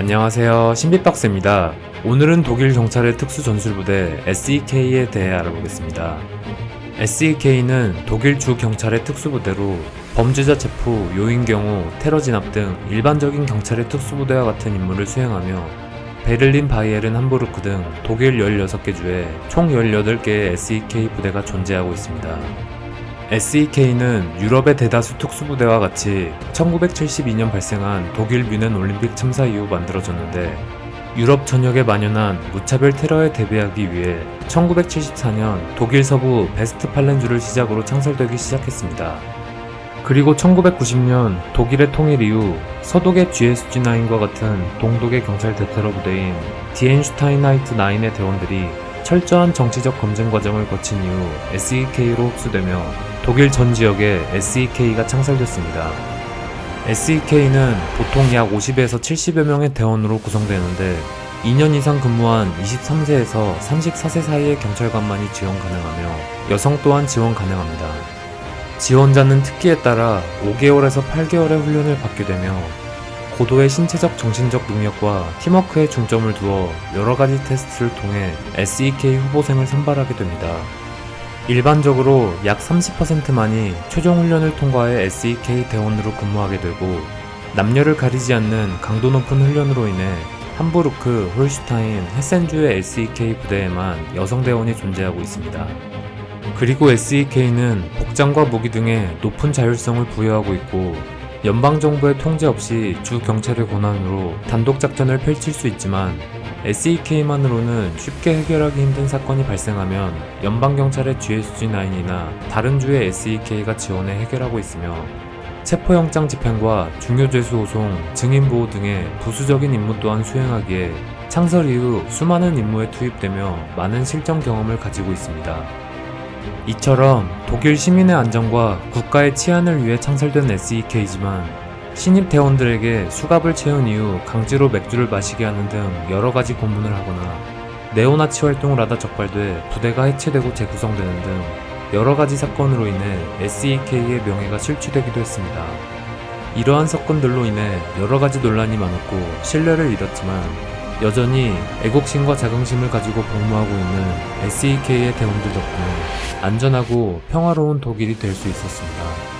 안녕하세요. 신비박스입니다. 오늘은 독일 경찰의 특수 전술부대 SEK에 대해 알아보겠습니다. SEK는 독일 주 경찰의 특수부대로 범죄자 체포, 요인 경우, 테러 진압 등 일반적인 경찰의 특수부대와 같은 임무를 수행하며 베를린, 바이에른, 함부르크 등 독일 16개 주에 총 18개의 SEK 부대가 존재하고 있습니다. SEK는 유럽의 대다수 특수부대와 같이 1972년 발생한 독일 뮌헨 올림픽 참사 이후 만들어졌는데 유럽 전역에 만연한 무차별 테러에 대비하기 위해 1974년 독일 서부 베스트팔렌주를 시작으로 창설되기 시작했습니다. 그리고 1990년 독일의 통일 이후 서독의 GSG9과 같은 동독의 경찰 대테러 부대인 디엔슈타인하이트 9의 대원들이 철저한 정치적 검증 과정을 거친 이후 SEK로 흡수되며 독일 전 지역에 SEK가 창설됐습니다. SEK는 보통 약 50에서 70여 명의 대원으로 구성되는데 2년 이상 근무한 23세에서 34세 사이의 경찰관만이 지원 가능하며 여성 또한 지원 가능합니다. 지원자는 특기에 따라 5개월에서 8개월의 훈련을 받게 되며 고도의 신체적 정신적 능력과 팀워크에 중점을 두어 여러 가지 테스트를 통해 SEK 후보생을 선발하게 됩니다. 일반적으로 약 30%만이 최종 훈련을 통과해 SEK 대원으로 근무하게 되고 남녀를 가리지 않는 강도 높은 훈련으로 인해 함부르크, 홀슈타인, 헤센주의 SEK 부대에만 여성 대원이 존재하고 있습니다. 그리고 SEK는 복장과 무기 등의 높은 자율성을 부여하고 있고 연방정부의 통제 없이 주 경찰의 권한으로 단독 작전을 펼칠 수 있지만 SEK만으로는 쉽게 해결하기 힘든 사건이 발생하면 연방경찰의 GSG9이나 다른 주의 SEK가 지원해 해결하고 있으며 체포영장 집행과 중요죄수 호송, 증인보호 등의 부수적인 임무 또한 수행하기에 창설 이후 수많은 임무에 투입되며 많은 실전 경험을 가지고 있습니다. 이처럼 독일 시민의 안전과 국가의 치안을 위해 창설된 SEK지만 신입 대원들에게 수갑을 채운 이후 강제로 맥주를 마시게 하는 등 여러 가지 고문을 하거나 네오나치 활동을 하다 적발돼 부대가 해체되고 재구성되는 등 여러 가지 사건으로 인해 SEK의 명예가 실추되기도 했습니다. 이러한 사건들로 인해 여러 가지 논란이 많았고 신뢰를 잃었지만 여전히 애국심과 자긍심을 가지고 복무하고 있는 SEK의 대원들 덕분에 안전하고 평화로운 독일이 될 수 있었습니다.